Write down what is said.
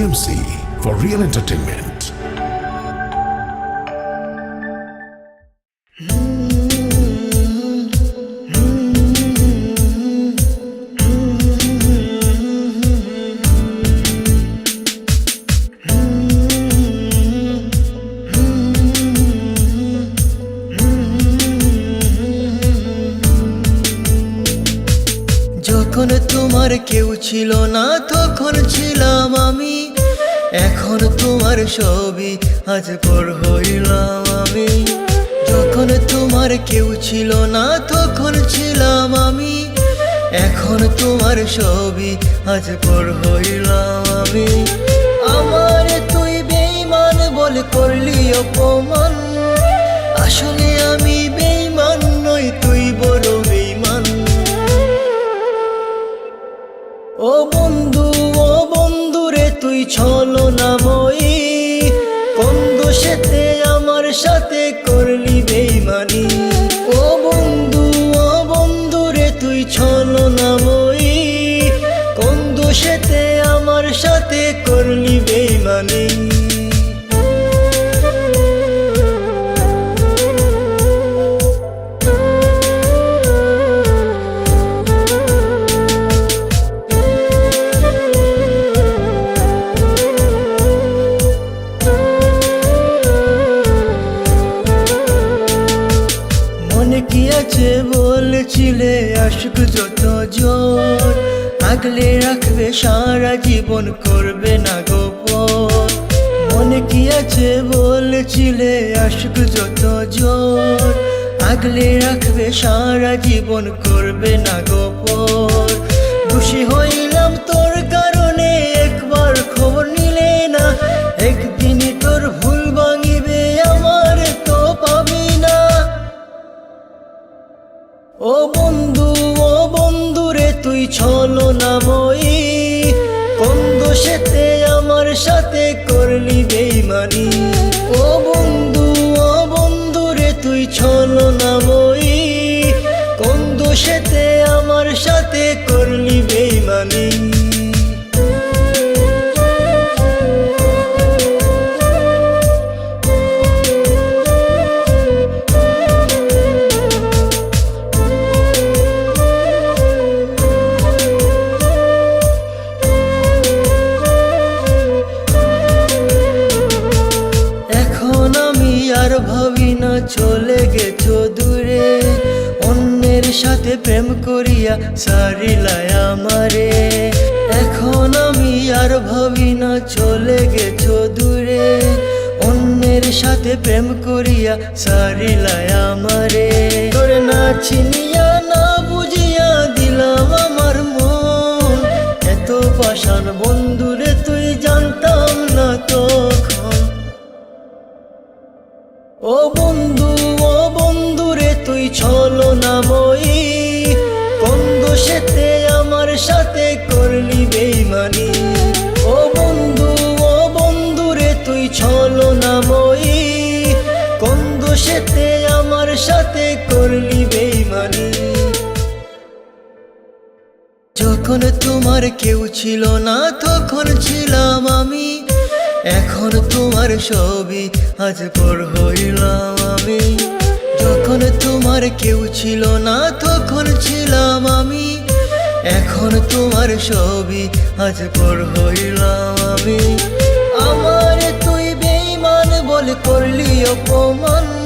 VMC for real entertainment. যখন তোমার কেউ ছিল না তখন ছিলাম আমি এখন তোমার ছবি আজ পর হইলাম আমি, যখন তোমার কেউ ছিল না তখন ছিলাম আমি, এখন তোমার ছবি আজ পর হইলাম আমি। আমার তুই বেইমান বলে করলি অপমান, আসলে দোষেতে আমার সাথে করলি বেইমানি। মনে কি আছে বলেছিলে আশুক যত জোর আগলে রাখবে সারা জীবন করবে না গোপন। মনে কি আছে বলেছিলে আশুক যত জোর। আগলে রাখবে সারা জীবন করবে না গোপন। খুশি হইলাম তোর কারণে, একবার খবর নিলে না। একদিনই তোর ভুল ভাঙিবে, আমার তো পাবি না। ও ছলো না মই। কোন দোষেতে আমার সাথে করলি বেইমানি। ও বন্ধু ও বন্ধু রে, তুই ছলো না চলে গেছো দূরে, অন্যের সাথে প্রেম করিয়া সারিলাই আমারে। এখন আমি আর ভাবি না, চলে গেছো দূরে, অন্যের সাথে প্রেম করিয়া সারিলাই আমারে। তোর না চিনিয়া না ও বন্ধু ও বন্ধু রে, তুই ছলো না মই কোন দোষেতে আমার সাথে করলি বেইমানি। ও বন্ধু ও বন্ধু রে, তুই ছলো না মই কোন দোষেতে আমার সাথে করলি বেইমানি। যখন তোমার কেউ ছিল না, তখন ছিলাম আমি। এখন তোমার ছবি আজ পর হইলাম আমি। যখন তোমার কেউ ছিল না, তখন ছিলাম আমি। এখন তোমার ছবি আজ পর হইলাম আমি। আমার তুই বেইমান বলে করলি অপমান।